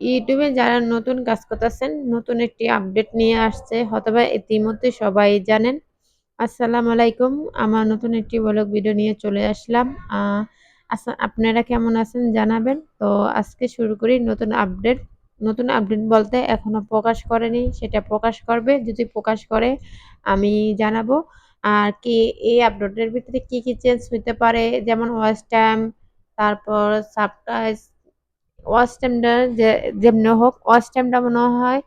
ইউটিউবে যারা নতুন কাজ করতেছেন, নতুন একটি আপডেট নিয়ে আসছে হয়তোবা ইতিমধ্যে সবাই জানেন। আসসালামু আলাইকুম। আমার নতুন একটি ব্লগ ভিডিও নিয়ে চলে আসলাম। আপনারা কেমন আছেন জানাবেন। তো আজকে শুরু করি নতুন আপডেট। নতুন আপডেট বলতে এখনও প্রকাশ করেনি, সেটা প্রকাশ করবে। যদি প্রকাশ করে আমি জানাব। আর কি এই আপডেটের ভিতরে কি, কি চেঞ্জ হইতে পারে যেমন ওয়াচ টাইম, তারপর সাবটাইস ওয়াচ টাইমটা যে যেমনি হোক ওয়াচ টাইমটা মনে হয়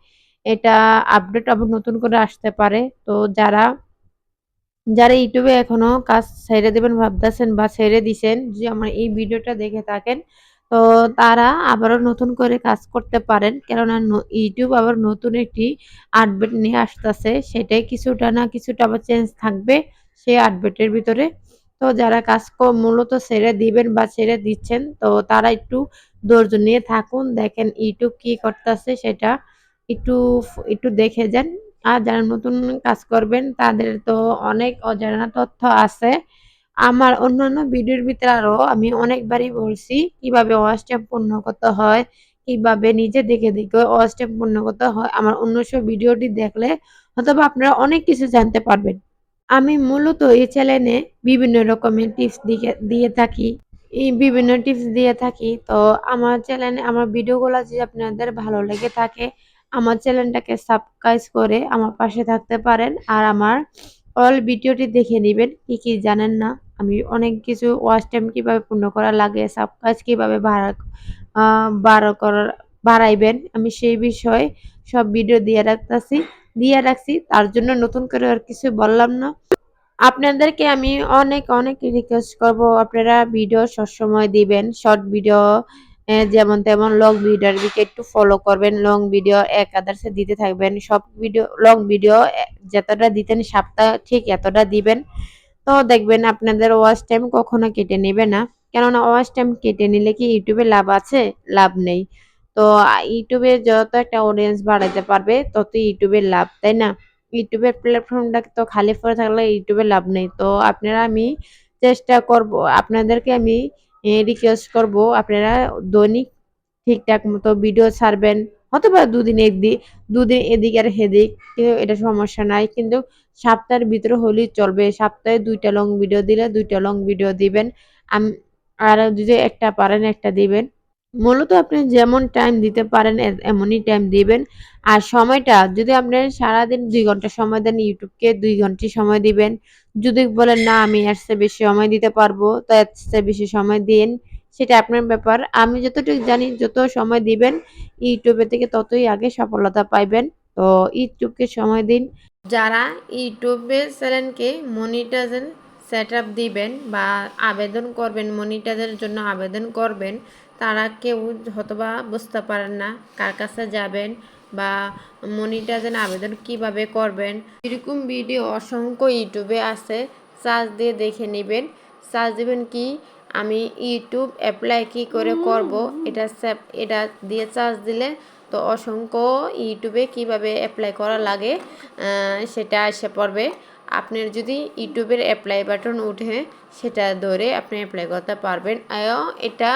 এটা আপডেট আবার নতুন করে আসতে পারে। তো যারা, যারা ইউটিউবে এখনও কাজ ছেড়ে দেবেন ভাবতেছেন বা ছেড়ে দিছেন যদি আমার এই ভিডিওটা দেখে থাকেন তো তারা আবারও নতুন করে কাজ করতে পারেন। কেননা ইউটিউব আবার নতুন একটি আপডেট নিয়ে আসতেছে। সেটাই কিছুটা না কিছুটা আবার চেঞ্জ থাকবে সেই আপডেটের ভিতরে। তো যারা কাজ মূলত ছেড়ে দিবেন বা ছেড়ে দিচ্ছেন তো তারা একটু ধৈর্য নিয়ে থাকুন। দেখেন ইউটিউব কি করতেছে সেটা একটু একটু দেখে যান। আর যারা নতুন কাজ করবেন তাদের তো অনেক অজানা তথ্য আছে। আমার অন্যান্য ভিডিওর ভিতরে আরও আমি অনেকবারই বলছি কীভাবে টাইম পূর্ণ করতে হয়, কীভাবে নিজে দেখে, দেখে টাইম পূর্ণ করতে হয়। আমার অন্য সব ভিডিওটি দেখলে হয়তোবা আপনারা অনেক কিছু জানতে পারবেন। আমি মূলত এই চ্যানেলে বিভিন্ন রকমের টিপস দিকে দিয়ে থাকি। বিভিন্ন টিপস দিয়ে থাকি। তো আমার চ্যানেলে আমার ভিডিওগুলো যদি আপনাদের ভালো লেগে থাকে, আমার চ্যানেলটাকে সাবস্ক্রাইব করে আমার পাশে থাকতে পারেন। আর আমার অল ভিডিওটি দেখে নেবেন কি, কি জানেন না। আমি অনেক কিছু ওয়াচ টাইম কীভাবে পূর্ণ করা লাগে, সাবস্ক্রাইব কীভাবে আ বাড়া করা বাড়াইবেন আমি সেই বিষয়ে সব ভিডিও দিয়ে রাখতাছি দিয়ে রাখছি। তার জন্য নতুন করে আর কিছু বললাম না। আপনাদেরকে আমি অনেক, অনেক রিকোয়েস্ট করব আপনারা ভিডিও সবসময় দিবেন। শর্ট ভিডিও যেমন তেমন লং ভিডিওর দিকে একটু ফলো করবেন। লং ভিডিও এক আদার্সে দিতে থাকবেন। সব ভিডিও লং ভিডিও যতটা দিতেন সপ্তাহে ঠিক এতটা দিবেন। তো দেখবেন আপনাদের ওয়াচ টাইম কখনো কেটে নেবে না। কেননা ওয়াচ টাইম কেটে নিলে কি ইউটিউবে লাভ আছে? লাভ নেই। তো ইউটিউবে যত একটা অডিয়েন্স বাড়াইতে পারবে তত ইউটিউবের লাভ, তাই না? ইউটিউবের প্ল্যাটফর্মটা তো খালি পড়ে থাকলে ইউটিউবে লাভ নেই। তো আপনারা আমি চেষ্টা করব, আপনাদেরকে আমি রিকোয়েস্ট করব, আপনারা দৈনিক ঠিকঠাক মতো ভিডিও ছাড়বেন। হয়তোবা দুদিন একদিক, দুদিন এদিক আর হেদিক কিন্তু এটা সমস্যা নাই। কিন্তু সপ্তাহের ভিতরে হলেই চলবে। সপ্তাহে দুইটা লং ভিডিও দিলে দুইটা লং ভিডিও দিবেন। আর যদি একটা পারেন একটা দিবেন। মূলত আপনি যেমন টাইম দিতে পারেন এমনই টাইম দিবেন। আর সময়টা, যদি আপনার সারাদিন ২ ঘণ্টা সময় দেন, ইউটিউবকে ২ ঘন্টাই সময় দিবেন। যদি বলেন, না, আমি এর চেয়ে বেশি সময় দিতে পারব, তো এর চেয়ে বেশি সময় দিন। সেটা আপনার ব্যাপার। আমি যতটুকু জানি, যত সময় দিবেন, ইউটিউবে থেকে ততই আগে সফলতা পাইবেন। তো ইউটিউবকে সময় দিন। যারা ইউটিউবের চ্যানেলকে মনিটাইজেশন সেটআপ দিবেন বা আবেদন করবেন মনিটাইজের জন্য আবেদন করবেন তারা কেউ হয়তোবা বুঝতে পারেন না কার কাছে যাবেন বা মনিটাইজেশন আবেদন কীভাবে করবেন। এরকম ভিডিও অসংখ্য ইউটিউবে আছে। সার্চ দিয়ে দেখে নেবেন সার্চ দিবেন কি, আমি ইউটিউব অ্যাপ্লাই কি করে করব, এটা এটা দিয়ে সার্চ দিলে তো অসংখ্য ইউটিউবে কীভাবে অ্যাপ্লাই করা লাগে সেটা এসে পড়বে। আপনার যদি ইউটিউবের অ্যাপ্লাই বাটন উঠে, সেটা ধরে আপনি অ্যাপ্লাই করতে পারবেন। এটা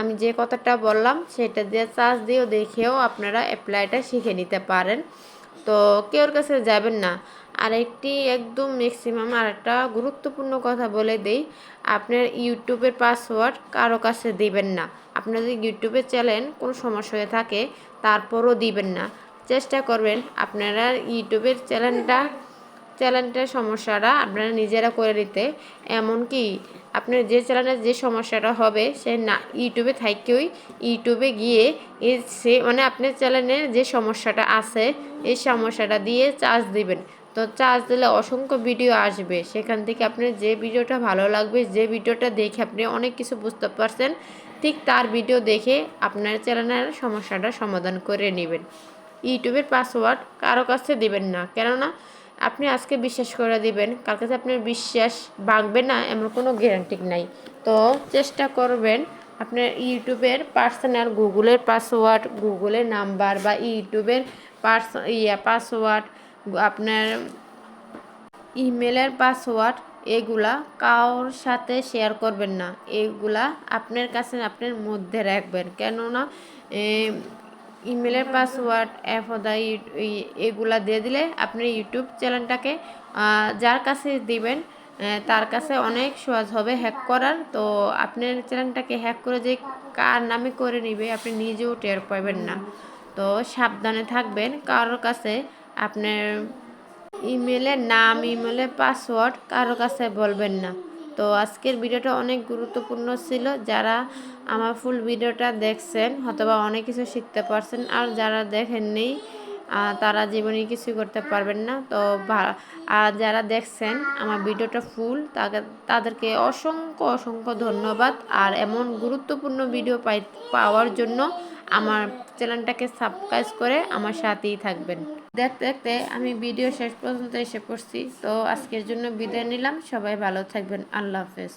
আমি যে কথাটা বললাম, সেটা দিয়ে চার্জ দিয়েও দেখেও আপনারা অ্যাপ্লাইটা শিখে নিতে পারেন। তো কেউর কাছে যাবেন না। আরেকটি একদম ম্যাক্সিমাম আরেকটা গুরুত্বপূর্ণ কথা বলে দেই। আপনার ইউটিউবের পাসওয়ার্ড কারও কাছে দিবেন না। আপনার যদি ইউটিউবে চ্যানেল কোনো সমস্যা হয়ে থাকে, তারপরও দিবেন না। চেষ্টা করবেন আপনারা ইউটিউবের চ্যানেলটা চ্যানেলটার সমস্যাটা আপনারা নিজেরা করে নিতে। এমনকি আপনার যে চ্যানেলের যে সমস্যাটা হবে, সে না, ইউটিউবে থাইকেই ইউটিউবে গিয়ে এ সে মানে আপনার চ্যানেলের যে সমস্যাটা আছে, এই সমস্যাটা দিয়ে চার্জ দিবেন। তো চার্জ দিলে অসংখ্য ভিডিও আসবে। সেখান থেকে আপনার যে ভিডিওটা ভালো লাগবে, যে ভিডিওটা দেখে আপনি অনেক কিছু বুঝতে পারছেন, ঠিক তার ভিডিও দেখে আপনার চ্যানেলের সমস্যাটা সমাধান করে নেবেন ইউটিউবের পাসওয়ার্ড কারও কাছে দিবেন না। কেননা আপনি আজকে বিশ্বাস করে দিবেন, কালকে আপনার বিশ্বাস ভাঙবে না, এমন কোনো গ্যারান্টি নাই। তো চেষ্টা করবেন আপনার ইউটিউবের পার্সোনাল গুগলের পাসওয়ার্ড গুগলের নাম্বার বা ইউটিউবের পার্স ইয়া পাসওয়ার্ড আপনার ইমেলের পাসওয়ার্ড এগুলা কারোর সাথে শেয়ার করবেন না। এগুলা আপনার কাছে, আপনার মধ্যে রাখবেন। কেননা ইমেলের পাসওয়ার্ড অ্যাপ হদা এগুলা দিয়ে দিলে আপনি ইউটিউব চ্যানেলটাকে যার কাছে দিবেন তার কাছে অনেক সহজ হবে হ্যাক করার। তো আপনার চ্যানেলটাকে হ্যাক করে যে কার নামে করে নিবে, আপনি নিজেও টের পাবেন না। তো সাবধানে থাকবেন। কারোর কাছে আপনার ইমেলের নাম, ইমেলের পাসওয়ার্ড কারোর কাছে বলবেন না। তো আজকের ভিডিওটা অনেক গুরুত্বপূর্ণ ছিল। যারা আমার ফুল ভিডিওটা দেখছেন অথবা অনেক কিছু শিখতে পারছেন, আর যারা দেখেননি তারা জীবনে কিছু করতে পারবেন না। তো আর যারা দেখছেন আমার ভিডিওটা ফুল তাদেরকে অসংখ্য অসংখ্য ধন্যবাদ। আর এমন গুরুত্বপূর্ণ ভিডিও পাই, পাওয়ার জন্য আমার চ্যানেলটাকে সাবস্ক্রাইব করে আমার সাথেই থাকবেন। দেখতে দেখতে আমি ভিডিও শেষ পর্যন্ত এসে পড়ছি। তো আজকের জন্য বিদায় নিলাম। সবাই ভালো থাকবেন। আল্লাহ হাফেজ।